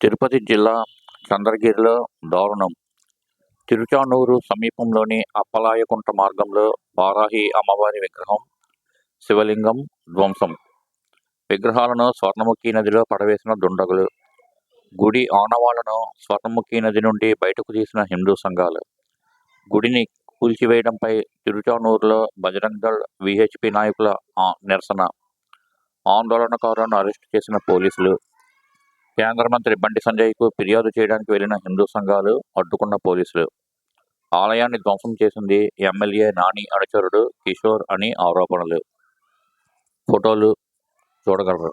తిరుపతి జిల్లా చంద్రగిరిలో దారుణం. తిరుచానూరు సమీపంలోని అప్పలాయకుంట మార్గంలో వారాహి అమ్మవారి విగ్రహం శివలింగం ధ్వంసం. విగ్రహాలను స్వర్ణముఖి నదిలో పడవేసిన దుండగులు గుడి ఆనవాళ్ళను స్వర్ణముఖి నది నుండి బయటకు తీసిన హిందూ సంఘాలు. గుడిని కూల్చివేయడంపై తిరుచానూరులో బజరంగ్ దళ్ విహెచ్పి నాయకుల నిరసన. ఆందోళనకారులను అరెస్టు చేసిన పోలీసులు కేంద్ర మంత్రి బండి సంజయ్కు ఫిర్యాదు చేయడానికి వెళ్ళిన హిందూ సంఘాలు అడ్డుకున్న పోలీసులు. ఆలయాన్ని ధ్వంసం చేసింది ఎమ్మెల్యే నాని అనుచరుడు కిషోర్ అని ఆరోపణలు. ఫోటోలు చూడగలరు.